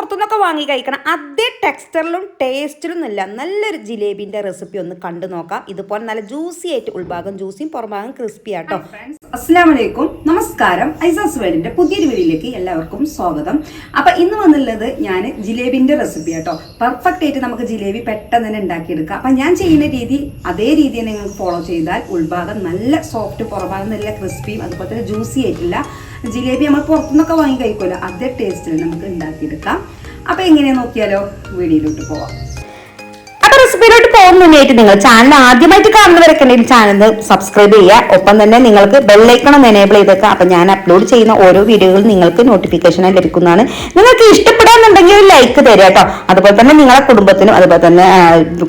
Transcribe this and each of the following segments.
പുറത്തുനിന്നൊക്കെ വാങ്ങി കഴിക്കണം. അതേ ടെക്സ്ചറിലും ടേസ്റ്റിലും ഇല്ല. നല്ലൊരു ജിലേബിന്റെ റെസിപ്പി ഒന്ന് കണ്ടു നോക്കാം. ഇതുപോലെ നല്ല ജ്യൂസി ആയിട്ട് ഉൾഭാഗം ജ്യൂസിയും പുറംഭാഗം ക്രിസ്പി ആട്ടോ. അസ്സാമലൈക്കും നമസ്കാരം. ഐസാസ് വേൾഡിന്റെ പുതിയൊരു വീഡിയോയിലേക്ക് എല്ലാവർക്കും സ്വാഗതം. അപ്പൊ ഇന്ന് വന്നുള്ളത് ഞാൻ ജിലേബിന്റെ റെസിപ്പി ആട്ടോ. പെർഫെക്റ്റ് ആയിട്ട് നമുക്ക് ജിലേബി പെട്ടെന്ന് തന്നെ ഉണ്ടാക്കിയെടുക്കാം. അപ്പൊ ഞാൻ ചെയ്യുന്ന രീതി അതേ രീതി തന്നെ നിങ്ങൾക്ക് ഫോളോ ചെയ്താൽ ഉൾഭാഗം നല്ല സോഫ്റ്റ് പുറഭാഗം നല്ല ക്രിസ്പിയും അതുപോലെ തന്നെ ജ്യൂസി ആയിട്ടില്ല ജിലേബി നമ്മൾ പുറത്തുനിന്നൊക്കെ വാങ്ങി കഴിക്കുമല്ലോ. അതേ ടേസ്റ്റിൽ നമുക്ക് ഉണ്ടാക്കിയെടുക്കാം. അപ്പോൾ എങ്ങനെയാണ് നോക്കിയാലോ? വീഡിയോയിലോട്ട് പോവാം. അപ്പൊ റെസിപ്പിയിലോട്ട് പോകുന്ന മുന്നേറ്റ് നിങ്ങൾ ചാനൽ ആദ്യമായിട്ട് കാണുന്നവരൊക്കെ ഉണ്ടെങ്കിൽ ചാനൽ സബ്സ്ക്രൈബ് ചെയ്യുക. ഒപ്പം തന്നെ നിങ്ങൾക്ക് ബെല്ലൈക്കണം എനേബിൾ ചെയ്തേക്കുക. അപ്പൊ ഞാൻ അപ്ലോഡ് ചെയ്യുന്ന ഓരോ വീഡിയോകളും നിങ്ങൾക്ക് നോട്ടിഫിക്കേഷനായി ലഭിക്കുന്നതാണ്. നിങ്ങൾക്ക് ഇഷ്ടപ്പെടാന്നുണ്ടെങ്കിൽ ഒരു ലൈക്ക് തരിക കേട്ടോ. അതുപോലെ തന്നെ നിങ്ങളെ കുടുംബത്തിനും അതുപോലെ തന്നെ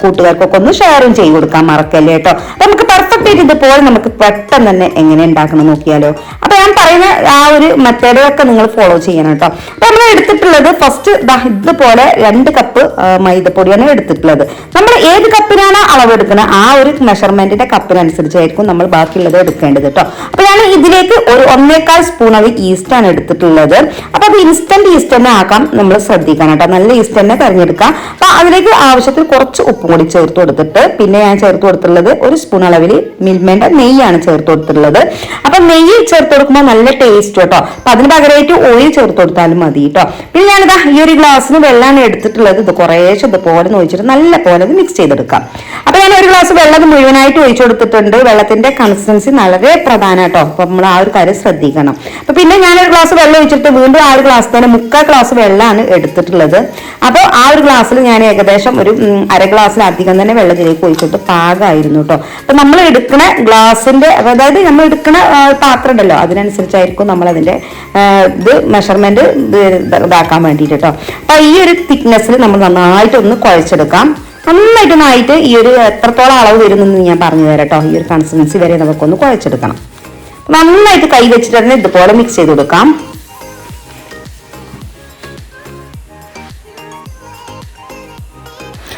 കൂട്ടുകാർക്കൊക്കെ ഒന്ന് ഷെയറും ചെയ്ത് കൊടുക്കാൻ മറക്കല്ലേ കേട്ടോ. നമുക്ക് പെർഫെക്റ്റ് ആയിട്ട് ഇതുപോലെ നമുക്ക് പെട്ടെന്ന് തന്നെ എങ്ങനെ ഉണ്ടാക്കണം നോക്കിയാലോ. അപ്പൊ ഞാൻ പറയുന്ന ആ ഒരു മെത്തേഡൊക്കെ നിങ്ങൾ ഫോളോ ചെയ്യണം കേട്ടോ. അപ്പൊ നമ്മൾ എടുത്തിട്ടുള്ളത് ഫസ്റ്റ് ഇതുപോലെ രണ്ട് കപ്പ് മൈദപ്പൊടിയാണ് എടുത്തിട്ടുള്ളത്. നമ്മൾ ഏത് കപ്പിനാണ് അളവെടുക്കുന്നത് ആ ഒരു മെഷർമെന്റിന്റെ കപ്പിനനുസരിച്ചായിരിക്കും നമ്മൾ ബാക്കിയുള്ളത് എടുക്കേണ്ടത് കേട്ടോ അപ്പൊ ഞാൻ ഇതിലേക്ക് ഒരു ഒന്നേക്കാൽ സ്പൂൺ അത് ഈസ്റ്റ് ആണ് എടുത്തിട്ടുള്ളത്. അപ്പൊ അത് ഇൻസ്റ്റന്റ് ഈസ്റ്റ് തന്നെ ആക്കാം നമ്മൾ ശ്രദ്ധിക്കണം കേട്ടോ നല്ല ഈസ്റ്റ് തന്നെ തിരഞ്ഞെടുക്കാം. അപ്പൊ അതിലേക്ക് ആവശ്യത്തിൽ കുറച്ച് ഉപ്പും കൂടി ചേർത്ത് കൊടുത്തിട്ട് പിന്നെ ഞാൻ ചേർത്ത് കൊടുത്തിട്ടുള്ളത് ഒരു സ്പൂൺ അളവിൽ മിൽമേന്റെ നെയ്യാണ് ചേർത്ത് കൊടുത്തിട്ടുള്ളത്. അപ്പൊ നെയ്യ് ചേർത്ത് കൊടുക്കുമ്പോൾ നല്ല ടേസ്റ്റ് കേട്ടോ അപ്പൊ അതിന് പകരമായിട്ട് ഓയിൽ ചേർത്ത് കൊടുത്താലും മതി കേട്ടോ പിന്നെ ഞാനിതാ ഈ ഒരു ഗ്ലാസ്സിന് വെള്ളമാണ് എടുത്തിട്ടുള്ളത്. ഇത് കുറേശ്ശെ ഇതുപോലെ നോയിച്ചിട്ട് നല്ല പോലെ ഇത് മിക്സ് ചെയ്തെടുക്കാം. അപ്പൊ ഞാൻ ഒരു ഗ്ലാസ് വെള്ളം മുഴുവനായിട്ട് ഒഴിച്ചു കൊടുത്തിട്ടുണ്ട്. വെള്ളത്തിന്റെ കൺസിസ്റ്റൻസി വളരെ പ്രധാനം കേട്ടോ അപ്പൊ നമ്മൾ ആ ഒരു കാര്യം ശ്രദ്ധിക്കണം. അപ്പൊ പിന്നെ ഞാൻ ഒരു ഗ്ലാസ് വെള്ളം ഒഴിച്ചിട്ട് വീണ്ടും ആ ഒരു ഗ്ലാസ് തന്നെ മുക്കാൽ ഗ്ലാസ് വെള്ളമാണ് എടുത്തിട്ടുള്ളത്. അപ്പോൾ ആ ഒരു ഗ്ലാസ്സിൽ ഞാൻ ഏകദേശം ഒരു അര ഗ്ലാസ്സിലധികം തന്നെ വെള്ളം ഇതിലേക്ക് ഒഴിച്ചിട്ട് പാകമായിരുന്നു കേട്ടോ അപ്പൊ നമ്മൾ എടുക്കുന്ന ഗ്ലാസിന്റെ അതായത് നമ്മൾ എടുക്കുന്ന പാത്രം ഉണ്ടല്ലോ അതിനനുസരിച്ചായിരിക്കും നമ്മൾ അതിന്റെ ഇത് മെഷർമെന്റ് ഇതാക്കാൻ വേണ്ടിയിട്ട് കേട്ടോ അപ്പൊ ഈ ഒരു തിക്നെസ്സിൽ നമ്മൾ നന്നായിട്ടൊന്ന് കുഴച്ചെടുക്കാം. നന്നായിട്ടൊന്നായിട്ട് ഈ ഒരു എത്രത്തോളം അളവ് വരുന്നെന്ന് ഞാൻ പറഞ്ഞു തരാം കേട്ടോ. ഈ ഒരു കൺസിസ്റ്റൻസി വരെ നമുക്കൊന്ന് കുഴച്ചെടുക്കണം. നന്നായിട്ട് കൈ വെച്ചിട്ട് തന്നെ ഇതുപോലെ മിക്സ് ചെയ്ത് കൊടുക്കാം.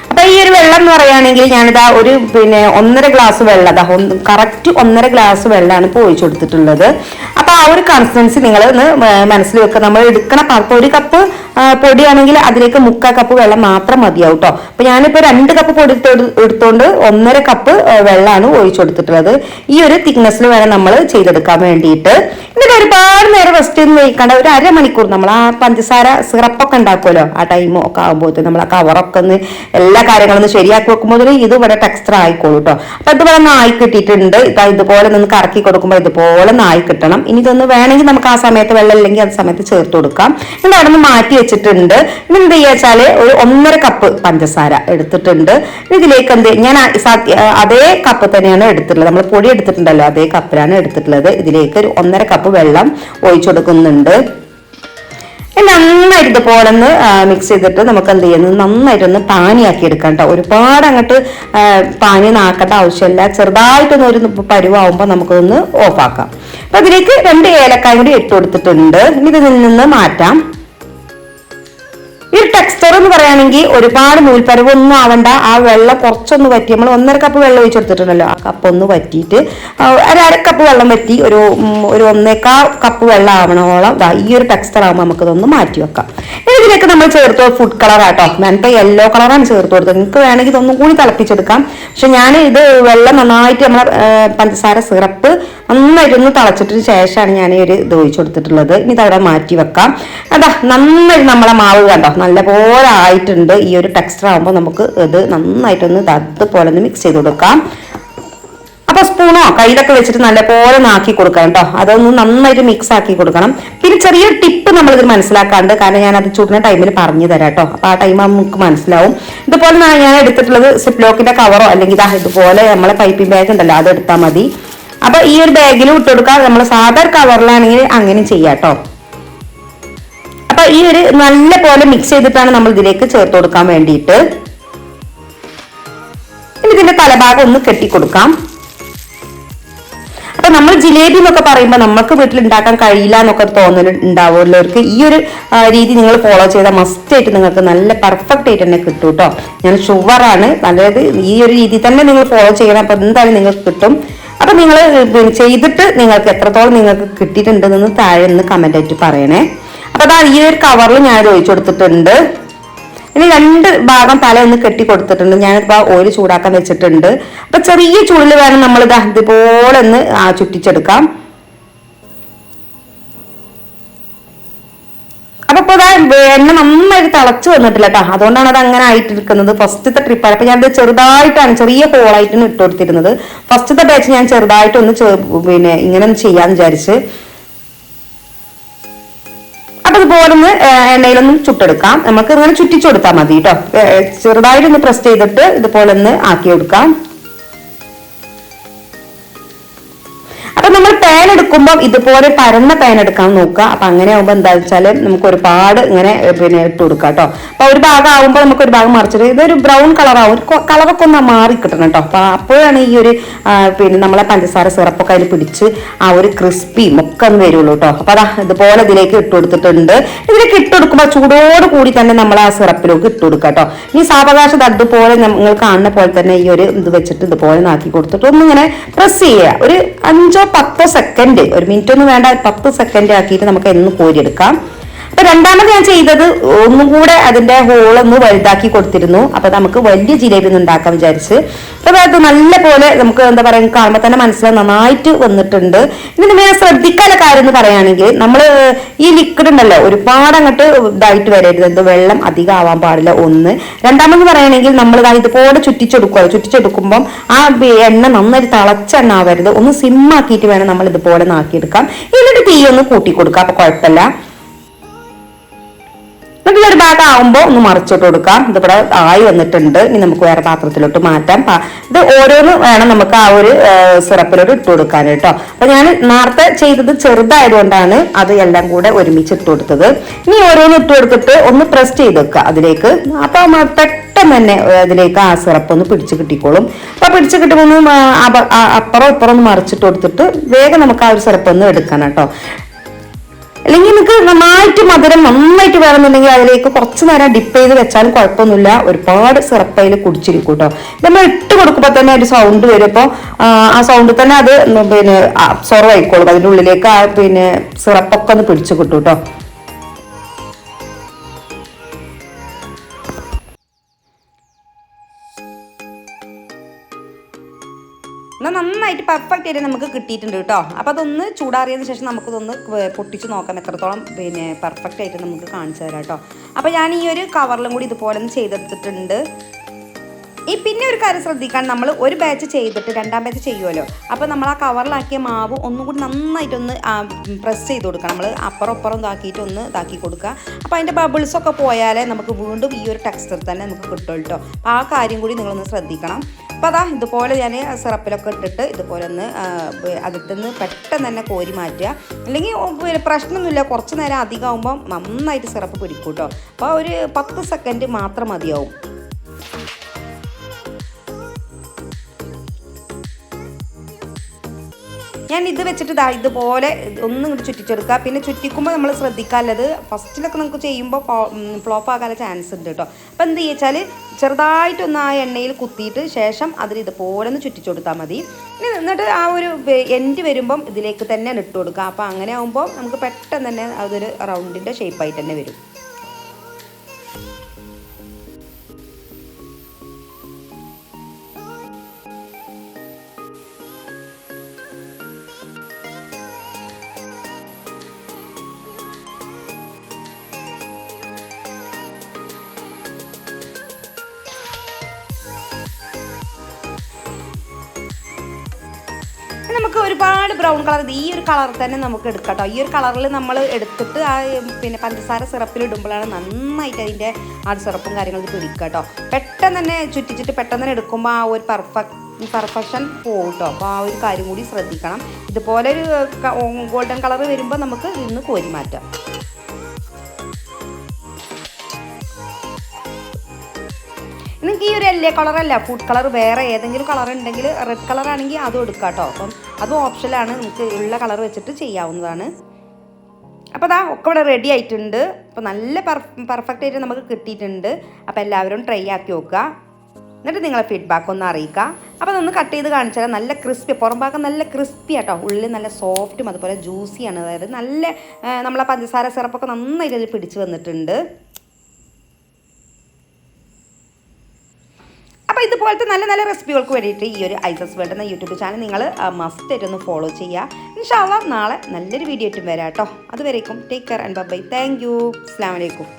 അപ്പൊ ഈ ഒരു വെള്ളം എന്ന് പറയുകയാണെങ്കിൽ ഞാനിതാ ഒരു പിന്നെ ഒന്നര ഗ്ലാസ് വെള്ളം അതാ കറക്റ്റ് ഒന്നര ഗ്ലാസ് വെള്ളമാണ് ഇപ്പോൾ ഒഴിച്ചു കൊടുത്തിട്ടുള്ളത്. അപ്പൊ ആ ഒരു കൺസിസ്റ്റൻസി നിങ്ങൾ ഒന്ന് മനസ്സിൽ വെക്കുക നമ്മൾ എടുക്കണ പാത്രം ഒരു കപ്പ് പൊടിയാണെങ്കിൽ അതിലേക്ക് മുക്കാൽ കപ്പ് വെള്ളം മാത്രം മതിയാവും കേട്ടോ അപ്പൊ ഞാനിപ്പോ രണ്ട് കപ്പ് പൊടി എടുത്തോണ്ട് ഒന്നര കപ്പ് വെള്ളമാണ് ഒഴിച്ചു കൊടുത്തിട്ടുള്ളത്. ഈ ഒരു തിക്നെസ്സിൽ വേണം നമ്മൾ ചെയ്തെടുക്കാൻ വേണ്ടിയിട്ട്. എന്നിട്ട് ഒരുപാട് നേരം റെസ്റ്റ് ചെയ്ത് വയ്ക്കേണ്ട ഒരു അരമണിക്കൂർ നമ്മൾ ആ പഞ്ചസാര സിറപ്പൊക്കെ ഉണ്ടാക്കുമല്ലോ ആ ടൈം ഒക്കെ ആകുമ്പോഴത്തേക്ക് നമ്മൾ ആ കവറൊക്കെ ഒന്ന് എല്ലാ കാര്യങ്ങളും ഒന്ന് ശരിയാക്കി വെക്കുമ്പോൾ ഇത് ഇവിടെ ടെക്സ്റ്റർ ആയിക്കോളൂ കേട്ടോ അപ്പൊ ഇതുപോലെ നായി കിട്ടിയിട്ടുണ്ട്. ഇതാ ഇതുപോലെ നിന്ന് കറക്കി കൊടുക്കുമ്പോൾ ഇതുപോലെ നായി കിട്ടണം. ഇനി ഇതൊന്ന് വേണമെങ്കിൽ നമുക്ക് ആ സമയത്ത് വെള്ളം ഇല്ലെങ്കിൽ ആ സമയത്ത് ചേർത്ത് കൊടുക്കാം. എന്നിട്ട് അവിടെ നിന്ന് മാറ്റി വെച്ചിട്ടുണ്ട്. ഇനി എന്ത് ചെയ്യുക വെച്ചാൽ ഒരു ഒന്നര കപ്പ് പഞ്ചസാര എടുത്തിട്ടുണ്ട്. ഇതിലേക്ക് എന്ത് ഞാൻ അതേ കപ്പ് തന്നെയാണ് എടുത്തിട്ടുള്ളത്. നമ്മൾ പൊടി എടുത്തിട്ടുണ്ടല്ലോ അതേ കപ്പിലാണ് എടുത്തിട്ടുള്ളത്. ഇതിലേക്ക് ഒരു ഒന്നര കപ്പ് വെള്ളം ഒഴിച്ചു കൊടുക്കുന്നുണ്ട്. നന്നായിട്ട് ഇതുപോലെ ഒന്ന് മിക്സ് ചെയ്തിട്ട് നമുക്ക് എന്ത് ചെയ്യുന്നത് നന്നായിട്ടൊന്ന് പാനിയാക്കി എടുക്കാം കേട്ടോ. ഒരുപാട് അങ്ങോട്ട് പാനി നാക്കേണ്ട ആവശ്യമില്ല. ചെറുതായിട്ടൊന്ന് ഒരു പരുവാകുമ്പോൾ നമുക്കൊന്ന് ഓഫാക്കാം അപ്പൊ അതിലേക്ക് രണ്ട് ഏലക്കായും കൂടി ഇട്ട് കൊടുത്തിട്ടുണ്ട്. ഇതിൽ നിന്ന് മാറ്റാം. ഈ ടെക്സ്ചർ എന്ന് പറയുകയാണെങ്കിൽ ഒരുപാട് നൂൽപ്പരവ് ഒന്നും ആവണ്ട. ആ വെള്ളം കുറച്ചൊന്ന് വറ്റി നമ്മൾ ഒന്നര കപ്പ് വെള്ളം ഒഴിച്ച് കൊടുത്തിട്ടുണ്ടല്ലോ ആ കപ്പ് ഒന്ന് വറ്റിയിട്ട് ഒരു അര കപ്പ് വെള്ളം വറ്റി ഒരു ഒരു ഒന്നേക്കാ കപ്പ് വെള്ളം ആവണോളം ഈ ഒരു ടെക്സ്ചർ ആകുമ്പോൾ നമുക്കിതൊന്ന് മാറ്റി വെക്കാം. ഇതിലേക്ക് നമ്മൾ ചേർത്ത് ഫുഡ് കളർ ആട്ടോ. ഞാനിപ്പോൾ യെല്ലോ കളറാണ് ചേർത്ത് കൊടുത്തത്. നിങ്ങൾക്ക് വേണമെങ്കിൽ ഇതൊന്നും കൂടി തിളപ്പിച്ചെടുക്കാം. പക്ഷെ ഞാൻ ഇത് വെള്ളം നന്നായിട്ട് നമ്മളെ പഞ്ചസാര സിറപ്പ് നന്നായിട്ടൊന്ന് തിളച്ചിട്ടതിന് ശേഷമാണ് ഞാൻ ഒരു ഇത് ഒഴിച്ചു കൊടുത്തിട്ടുള്ളത്. ഇനി തവിടെ മാറ്റി വെക്കാം. അതാ നന്നായിട്ട് നമ്മളെ മാവ് കണ്ടോ? നല്ലപോലെ ആയിട്ടുണ്ട്. ഈ ഒരു ടെക്സ്ചർ ആകുമ്പോൾ നമുക്ക് ഇത് നന്നായിട്ടൊന്ന് അതുപോലെ ഒന്ന് മിക്സ് ചെയ്ത് കൊടുക്കാം. അപ്പൊ സ്പൂണോ കയ്യിലൊക്കെ വെച്ചിട്ട് നല്ലപോലെ നാക്കി കൊടുക്കണം കേട്ടോ. അതൊന്ന് നന്നായിട്ട് മിക്സ് ആക്കി കൊടുക്കണം. പിന്നെ ചെറിയൊരു ടിപ്പ് നമ്മൾ ഇത് മനസ്സിലാക്കാണ്ട് കാരണം ഞാൻ അത് ചൂടുന്ന ടൈമിൽ പറഞ്ഞു തരാം കേട്ടോ. അപ്പൊ ആ ടൈം നമുക്ക് മനസ്സിലാവും. ഇതുപോലെ ഞാൻ എടുത്തിട്ടുള്ളത് സിപ്ലോക്കിന്റെ കവറോ അല്ലെങ്കിൽ ഇതാ ഇതുപോലെ നമ്മളെ പൈപ്പിംഗ് ബാഗ് ഉണ്ടല്ലോ അത് എടുത്താൽ മതി. അപ്പൊ ഈ ഒരു ബാഗിൽ ഇട്ട് കൊടുക്കുക നമ്മൾ സാധാ കവറിലാണെങ്കിൽ അങ്ങനെ ചെയ്യാട്ടോ. അപ്പൊ ഈ ഒരു നല്ല പോലെ മിക്സ് ചെയ്തിട്ടാണ് നമ്മൾ ഇതിലേക്ക് ചേർത്ത് കൊടുക്കാൻ വേണ്ടിയിട്ട്. ഇതിന്റെ തലഭാഗം ഒന്ന് കെട്ടിക്കൊടുക്കാം. അപ്പൊ നമ്മൾ ജിലേബി എന്നൊക്കെ പറയുമ്പോൾ നമുക്ക് വീട്ടിൽ ഉണ്ടാക്കാൻ കഴിയില്ല എന്നൊക്കെ തോന്നൽ ഈ ഒരു രീതി നിങ്ങൾ ഫോളോ ചെയ്താൽ മസ്റ്റ് ആയിട്ട് നിങ്ങൾക്ക് നല്ല പെർഫെക്റ്റ് ആയിട്ട് തന്നെ കിട്ടും കേട്ടോ ഞാൻ ഷുവറാണ്. അതായത് ഈ ഒരു രീതി തന്നെ നിങ്ങൾ ഫോളോ ചെയ്യണം. അപ്പൊ എന്തായാലും നിങ്ങൾക്ക് കിട്ടും. അപ്പൊ നിങ്ങൾ ചെയ്തിട്ട് നിങ്ങൾക്ക് എത്രത്തോളം നിങ്ങൾക്ക് കിട്ടിയിട്ടുണ്ടെന്ന് താഴെ നിന്ന് കമന്റ് ആയിട്ട് പറയണേ. അപ്പൊ അതാ ഈ ഒരു കവറിൽ ഞാൻ ഒഴിച്ചു കൊടുത്തിട്ടുണ്ട്. ഇനി രണ്ട് ഭാഗം തല ഒന്ന് കെട്ടി കൊടുത്തിട്ടുണ്ട്. ഞാനിപ്പോ ഓയിൽ ചൂടാക്കാൻ വെച്ചിട്ടുണ്ട്. അപ്പൊ ചെറിയ ചൂടിൽ വേണം നമ്മൾ ഇത് ഇതുപോലെ ഒന്ന് ചുറ്റിച്ചെടുക്കാം. ഇതാ എണ്ണ നന്നായിട്ട് തിളച്ചു വന്നിട്ടില്ല കേട്ടോ അതുകൊണ്ടാണ് അത് അങ്ങനെ ആയിട്ടിരിക്കുന്നത്. ഫസ്റ്റത്തെ ട്രിപ്പാണ് അപ്പൊ ഞാനത് ചെറുതായിട്ടാണ് ചെറിയ കോളായിട്ടാണ് ഇട്ട് കൊടുത്തിരുന്നത് ഫസ്റ്റത്തെ ബാച്ച് ഞാൻ ചെറുതായിട്ടൊന്ന് പിന്നെ ഇങ്ങനെ ഒന്ന് ചെയ്യാന്ന് വിചാരിച്ച്. അപ്പൊ ഇതുപോലെ ഒന്ന് എണ്ണയിലൊന്നും ചുട്ടെടുക്കാം. നമുക്ക് ഇങ്ങനെ ചുറ്റിച്ചു കൊടുത്താൽ മതി കേട്ടോ ചെറുതായിട്ടൊന്ന് പ്രസ് ചെയ്തിട്ട് ഇതുപോലെ ഒന്ന് ആക്കി കൊടുക്കാം അപ്പൊ നമ്മൾ പാൻ എടുക്കുമ്പോൾ ഇതുപോലെ പരന്ന പാൻ എടുക്കാൻ നോക്കുക. അപ്പൊ അങ്ങനെ ആകുമ്പോൾ എന്താ വെച്ചാൽ നമുക്ക് ഒരുപാട് ഇങ്ങനെ പിന്നെ ഇട്ട് കൊടുക്കാം കേട്ടോ അപ്പൊ ഒരു ഭാഗം ആകുമ്പോൾ നമുക്ക് ഒരു ഭാഗം മറിച്ചിട്ട് ഇതൊരു ബ്രൗൺ കളർ ആവും. കളറൊക്കെ ഒന്ന് മാറി കിട്ടണം കേട്ടോ അപ്പൊ അപ്പോഴാണ് ഈ ഒരു പിന്നെ നമ്മളെ പഞ്ചസാര സിറപ്പൊക്കെ അതിൽ പിടിച്ച് ആ ഒരു ക്രിസ്പിയും ഒക്കെ ഒന്ന് വരുള്ളൂ കേട്ടോ അപ്പൊ അതാ ഇതുപോലെ ഇതിലേക്ക് ഇട്ട് കൊടുത്തിട്ടുണ്ട്. ഇതിലേക്ക് ഇട്ട് കൊടുക്കുമ്പോൾ ചൂടോട് കൂടി തന്നെ നമ്മൾ ആ സിറപ്പിലേക്ക് ഇട്ട് കൊടുക്കുക കേട്ടോ ഇനി സാവകാശം അതുപോലെ നിങ്ങൾ കാണുന്ന പോലെ തന്നെ ഈ ഒരു ഇത് വെച്ചിട്ട് ഇതുപോലെ നാക്കി കൊടുത്തിട്ട് ഒന്നിങ്ങനെ പ്രസ് ചെയ്യുക. ഒരു അഞ്ചോ പത്തോ സെക്കൻഡ് ഒരു മിനിറ്റ് ഒന്നും വേണ്ട പത്ത് സെക്കൻഡ് ആക്കിയിട്ട് നമുക്ക് എന്ന് കോരിയെടുക്കാം അപ്പൊ രണ്ടാമത് ഞാൻ ചെയ്തത് ഒന്നും കൂടെ അതിന്റെ ഹോൾ ഒന്ന് വലുതാക്കി കൊടുത്തിരുന്നു. അപ്പൊ നമുക്ക് വലിയ ജിലേബി ഒന്ന് ഉണ്ടാക്കാൻ വിചാരിച്ച്. അപ്പൊ അത് നല്ല പോലെ നമുക്ക് എന്താ പറയാ കാണുമ്പോൾ തന്നെ മനസ്സിലായി നന്നായിട്ട് വന്നിട്ടുണ്ട്. ഇതിന് വേറെ ശ്രദ്ധിക്കാനുള്ള കാര്യം എന്ന് പറയുകയാണെങ്കിൽ നമ്മൾ ഈ ലിക്വിഡ് ഉണ്ടല്ലോ ഒരുപാട് അങ്ങോട്ട് ഇതായിട്ട് വരരുത്. എന്ത് വെള്ളം അധികം ആവാൻ പാടില്ല ഒന്ന്. രണ്ടാമത് പറയുകയാണെങ്കിൽ നമ്മൾ ഇതാ ഇതുപോലെ ചുറ്റിച്ചെടുക്കുക ചുറ്റിച്ചെടുക്കുമ്പം ആ എണ്ണ നന്നായിട്ട് തിളച്ച എണ്ണ ആവരുത്. ഒന്ന് സിമ്മാക്കിയിട്ട് വേണം നമ്മൾ ഇതുപോലെ നാക്കിയെടുക്കാം. എന്നിട്ട് തീ ഒന്ന് കൂട്ടി കൊടുക്കാം അപ്പൊ കുഴപ്പമില്ല. എന്നിട്ട് ഒരു ഭാഗം ആവുമ്പോൾ ഒന്ന് മറിച്ചിട്ട് കൊടുക്കാം. ഇതിവിടെ ആയി വന്നിട്ടുണ്ട്. ഇനി നമുക്ക് വേറെ പാത്രത്തിലോട്ട് മാറ്റാം. ഇത് ഓരോന്ന് വേണം നമുക്ക് ആ ഒരു സിറപ്പിലോട്ട് ഇട്ട് കൊടുക്കാൻ കേട്ടോ. അപ്പൊ ഞാൻ നേരത്തെ ചെയ്തത് ചെറുതായതുകൊണ്ടാണ് അത് എല്ലാം കൂടെ ഒരുമിച്ച് ഇട്ട് കൊടുത്തത്. ഇനി ഓരോന്ന് ഇട്ട് കൊടുത്തിട്ട് ഒന്ന് പ്രസ് ചെയ്ത് വെക്കുക അതിലേക്ക്. അപ്പൊ പെട്ടെന്ന് തന്നെ അതിലേക്ക് ആ സിറപ്പ് ഒന്ന് പിടിച്ച് കിട്ടിക്കോളും. അപ്പൊ പിടിച്ച് കിട്ടുമ്പോൾ അപ്പുറം ഇപ്പുറം ഒന്ന് മറിച്ചിട്ട് കൊടുത്തിട്ട് വേഗം നമുക്ക് ആ ഒരു സിറപ്പ് ഒന്ന് എടുക്കണം കേട്ടോ. അല്ലെങ്കിൽ നിങ്ങൾക്ക് നന്നായിട്ട് മധുരം നന്നായിട്ട് വേണമെന്നുണ്ടെങ്കിൽ അതിലേക്ക് കുറച്ച് നേരം ഡിപ്പ് ചെയ്ത് വെച്ചാൽ കുഴപ്പമൊന്നുമില്ല. ഒരുപാട് സിറപ്പ് അതിൽ കുടിച്ചിരിക്കും കേട്ടോ നമ്മൾ ഇട്ട് കൊടുക്കുമ്പോൾ തന്നെ ഒരു സൗണ്ട് വരും. അപ്പോൾ ആ സൗണ്ടിൽ തന്നെ അത് പിന്നെ അബ്സോർവ് ആയിക്കോളും. അതിന്റെ ഉള്ളിലേക്ക് ആ പിന്നെ സിറപ്പൊക്കെ ഒന്ന് പിടിച്ചു കിട്ടും കേട്ടോ നന്നായിട്ട് പെർഫെക്റ്റ് ആയിട്ട് നമുക്ക് കിട്ടിയിട്ടുണ്ട് കേട്ടോ. അപ്പോൾ അതൊന്ന് ചൂടാറിയതിന് ശേഷം നമുക്കതൊന്ന് പൊട്ടിച്ച് നോക്കാം. എത്രത്തോളം പിന്നെ പെർഫെക്റ്റ് ആയിട്ട് നമുക്ക് കാണിച്ചു തരാം കേട്ടോ. അപ്പോൾ ഞാൻ ഈ ഒരു കവറിലും കൂടി ഇതുപോലെ ഒന്ന് ചെയ്തെടുത്തിട്ടുണ്ട്. ഈ പിന്നെ ഒരു കാര്യം ശ്രദ്ധിക്കാൻ നമ്മൾ ഒരു ബാച്ച് ചെയ്തിട്ട് രണ്ടാം ബാച്ച് ചെയ്യുമല്ലോ അപ്പോൾ നമ്മൾ ആ കവറിലാക്കിയ മാവ് ഒന്നും കൂടി നന്നായിട്ടൊന്ന് പ്രസ് ചെയ്ത് കൊടുക്കുക നമ്മൾ അപ്പുറം അപ്പുറം ഇതാക്കിയിട്ട് ഒന്ന് ഇതാക്കി കൊടുക്കുക. അപ്പോൾ അതിന്റെ ബബിൾസൊക്കെ പോയാലേ നമുക്ക് വീണ്ടും ഈ ഒരു ടെക്സ്ചർ തന്നെ നമുക്ക് കിട്ടും കേട്ടോ. അപ്പോൾ ആ കാര്യം കൂടി നിങ്ങളൊന്ന് ശ്രദ്ധിക്കണം. അപ്പോൾ അതാ ഇതുപോലെ ഞാൻ സിറപ്പിലൊക്കെ ഇട്ടിട്ട് ഇതുപോലെ ഒന്ന് അതിൽ പെട്ടെന്ന് തന്നെ കോരി മാറ്റുക. അല്ലെങ്കിൽ പ്രശ്നമൊന്നുമില്ല. കുറച്ച് നേരം അധികമാകുമ്പോൾ നന്നായിട്ട് സിറപ്പ് പിടിക്കും കേട്ടോ അപ്പോൾ ഒരു പത്ത് സെക്കൻഡ് മാത്രം മതിയാവും. ഞാൻ ഇത് വെച്ചിട്ട് ഇതാ ഇതുപോലെ ഒന്നും ഇങ്ങോട്ട് ചുറ്റിച്ചെടുക്കുക. പിന്നെ ചുറ്റിക്കുമ്പോൾ നമ്മൾ ശ്രദ്ധിക്കാനുള്ളത് ഫസ്റ്റിലൊക്കെ നമുക്ക് ചെയ്യുമ്പോൾ ഫ്ലോപ്പ് ആകാനുള്ള ചാൻസ് ഉണ്ട് കേട്ടോ അപ്പോൾ എന്ത് വെച്ചാൽ ചെറുതായിട്ടൊന്ന് ആ എണ്ണയിൽ കുത്തിയിട്ട് ശേഷം അതിൽ ഇതുപോലെ ഒന്ന് ചുറ്റിച്ചു കൊടുത്താൽ മതി എന്നിട്ട് ആ ഒരു എൻഡ് വരുമ്പം ഇതിലേക്ക് തന്നെ ഇട്ട് കൊടുക്കുക. അപ്പോൾ അങ്ങനെ ആകുമ്പോൾ നമുക്ക് പെട്ടെന്ന് തന്നെ അതൊരു റൗണ്ടിന്റെ ഷേപ്പായിട്ട് തന്നെ വരും. നമുക്ക് ഒരുപാട് ബ്രൗൺ കളർ ഈ ഒരു കളർ തന്നെ നമുക്ക് എടുക്കാം ഈ ഒരു കളറിൽ നമ്മൾ എടുത്തിട്ട് ആ പിന്നെ പഞ്ചസാര സിറപ്പിൽ ഇടുമ്പോഴാണ് നന്നായിട്ട് അതിന്റെ ആ സിറപ്പും കാര്യങ്ങളും പിടിക്കുക കേട്ടോ പെട്ടെന്ന് തന്നെ ചുറ്റിച്ചിട്ട് പെട്ടെന്ന് തന്നെ എടുക്കുമ്പോൾ ആ ഒരു പെർഫെക്റ്റ് പെർഫെക്ഷൻ പോകും കേട്ടോ അപ്പോൾ ആ ഒരു കാര്യം കൂടി ശ്രദ്ധിക്കണം. ഇതുപോലെ ഒരു ഗോൾഡൻ കളർ വരുമ്പോൾ നമുക്ക് ഇന്ന് കോരി മാറ്റാം. നിങ്ങൾക്ക് ഈ ഒരു എല്ലേ കളറല്ല ഫുഡ് കളർ വേറെ ഏതെങ്കിലും കളർ ഉണ്ടെങ്കിൽ റെഡ് കളർ ആണെങ്കിൽ അതും എടുക്കാം കേട്ടോ അപ്പം അതും ഓപ്ഷനാണ് നിങ്ങൾക്ക് ഉള്ള കളർ വെച്ചിട്ട് ചെയ്യാവുന്നതാണ്. അപ്പോൾ അതാ ഒക്കെ ഇവിടെ റെഡി ആയിട്ടുണ്ട്. അപ്പോൾ നല്ല പെർഫെക്റ്റ് ആയിട്ട് നമുക്ക് കിട്ടിയിട്ടുണ്ട്. അപ്പോൾ എല്ലാവരും ട്രൈ ആക്കി നോക്കുക. എന്നിട്ട് നിങ്ങളെ ഫീഡ്ബാക്ക് ഒന്ന് അറിയിക്കുക. അപ്പോൾ അതൊന്ന് കട്ട് ചെയ്ത് കാണിച്ചാൽ നല്ല ക്രിസ്പി പുറം ഭാഗം നല്ല ക്രിസ്പി ആട്ടോ ഉള്ളിൽ നല്ല സോഫ്റ്റും അതുപോലെ ജ്യൂസിയാണ് അതായത് നല്ല നമ്മളെ പഞ്ചസാര സിറപ്പൊക്കെ നന്നായിട്ട് അതിൽ പിടിച്ച് വന്നിട്ടുണ്ട്. ഇതുപോലത്തെ നല്ല നല്ല റെസിപ്പികൾക്ക് വേണ്ടിയിട്ട് ഈ ഒരു ഐസസ് വേൾഡ് എന്ന യൂട്യൂബ് ചാനൽ നിങ്ങൾ മസ്റ്റായിട്ട് ഒന്ന് ഫോളോ ചെയ്യുക. ഇൻഷാല്ല നാളെ നല്ലൊരു വീഡിയോ ആയിട്ടും വരാം കേട്ടോ. അതുവരേക്കും take care and bye thank you അസ്സാം വലൈക്കും